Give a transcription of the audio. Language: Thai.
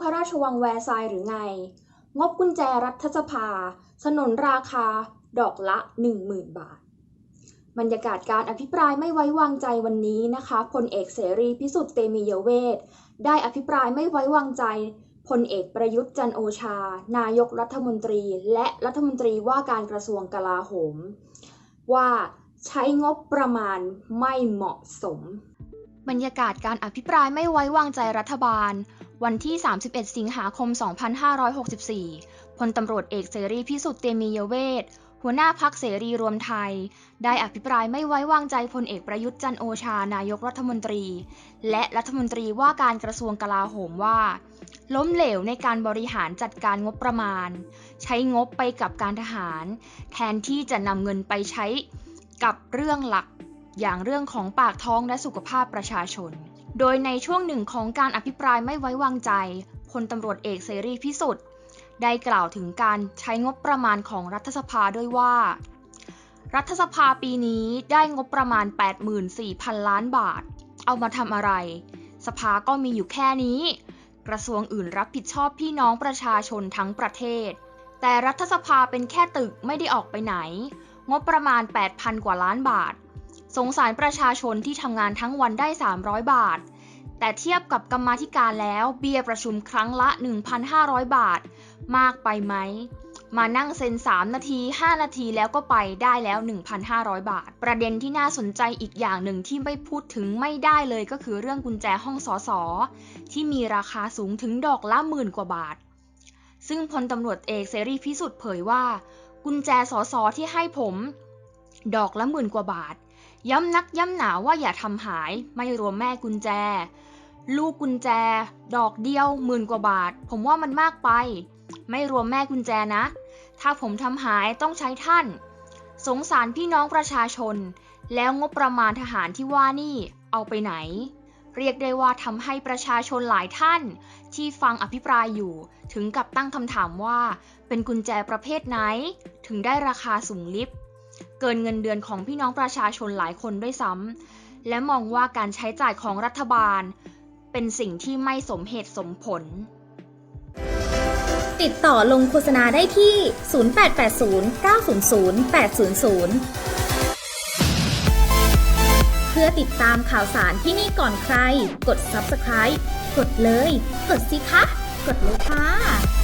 พระราชวังแวร์ซายหรือไง งบกุญแจรัฐสภา สนนราคา ดอกละ 10,000 บาท บรรยากาศการอภิปรายไม่ไว้วางใจวันนี้นะคะพลเอกเสรีพิสุทธิ์เตมียเวทได้อภิปรายไม่ไว้วางใจพลเอกประยุทธ์จันโอชา นายกรัฐมนตรี และรัฐมนตรีว่าการกระทรวงกลาโหม ว่าใช้งบประมาณไม่เหมาะสม บรรยากาศการอภิปรายไม่ไว้วางใจรัฐบาล วันที่ 31 สิงหาคม 2564 พลตำรวจเอกเสรีพิสุทธิ์เตมียเวทหัวหน้าพักเสรีรวมไทย ได้อภิปรายไม่ไว้วางใจพลเอกประยุทธ์จันโอชานายกรัฐมนตรี และรัฐมนตรีว่าการกระทรวงกลาโหมว่า ล้มเหลวในการบริหารจัดการงบประมาณ ใช้งบไปกับการทหาร แทนที่จะนำเงินไปใช้กับเรื่องหลัก อย่างเรื่องของปากท้องและสุขภาพประชาชน โดยในช่วงหนึ่งของการอภิปรายไม่ไว้วางใจพลตำรวจเอกเสรีพิสุทธิ์ได้กล่าวถึงการใช้งบประมาณของรัฐสภาด้วยว่า รัฐสภาปีนี้ได้งบประมาณ 84,000 ล้านบาท เอามาทำอะไร สภาก็มีอยู่แค่นี้ กระทรวงอื่นรับผิดชอบพี่น้องประชาชนทั้งประเทศ แต่รัฐสภาเป็นแค่ตึกไม่ได้ออกไปไหน งบประมาณ 8,000 กว่าล้านบาท สงสารประชาชนที่ทำงานทั้งวันได้ 300 บาท แต่เทียบกับกรรมาธิการแล้วเบียประชุมครั้งละ 1,500 บาท มากไปไหม มานั่งเซ็น 3 นาที 5 นาทีแล้วก็ไปได้แล้ว 1,500 บาท ประเด็นที่น่าสนใจอีกอย่างหนึ่งที่ไม่พูดถึงไม่ได้เลยก็คือเรื่องกุญแจห้องสอสอที่มีราคาสูงถึงดอกละหมื่นกว่าบาท ซึ่งพลตำรวจเอกเสรีพิสุทธิ์เผยว่า กุญแจสอสอที่ให้ผม ดอกละหมื่นกว่าบาท ย้ำนักย้ำหนาว่าอย่าทำหายไม่รวมแม่กุญแจ ลูกกุญแจ ดอกเดียวหมื่นกว่าบาท ผมว่ามันมากไป ไม่รวมแม่กุญแจนะ ถ้าผมทำหายต้องใช้ท่าน สงสารพี่น้องประชาชน แล้วงบประมาณทหารที่ว่านี่เอาไปไหน เรียกได้ว่าทำให้ประชาชนหลายท่าน ที่ฟังอภิปรายอยู่ ถึงกับตั้งคำถามว่า เป็นกุญแจประเภทไหน ถึงได้ราคาสูงลิบ เกินเงินเดือนของพี่น้องประชาชนหลายคนด้วยซ้ำและมองว่าการใช้จ่ายของรัฐบาล เป็นสิ่งที่ไม่สมเหตุสมผล ติดต่อลงโฆษณาได้ที่ 0880 900 800เพื่อติดตามข่าวสารที่นี่ก่อนใคร กด subscribe กดเลย กดสิคะ กดเลยค่ะ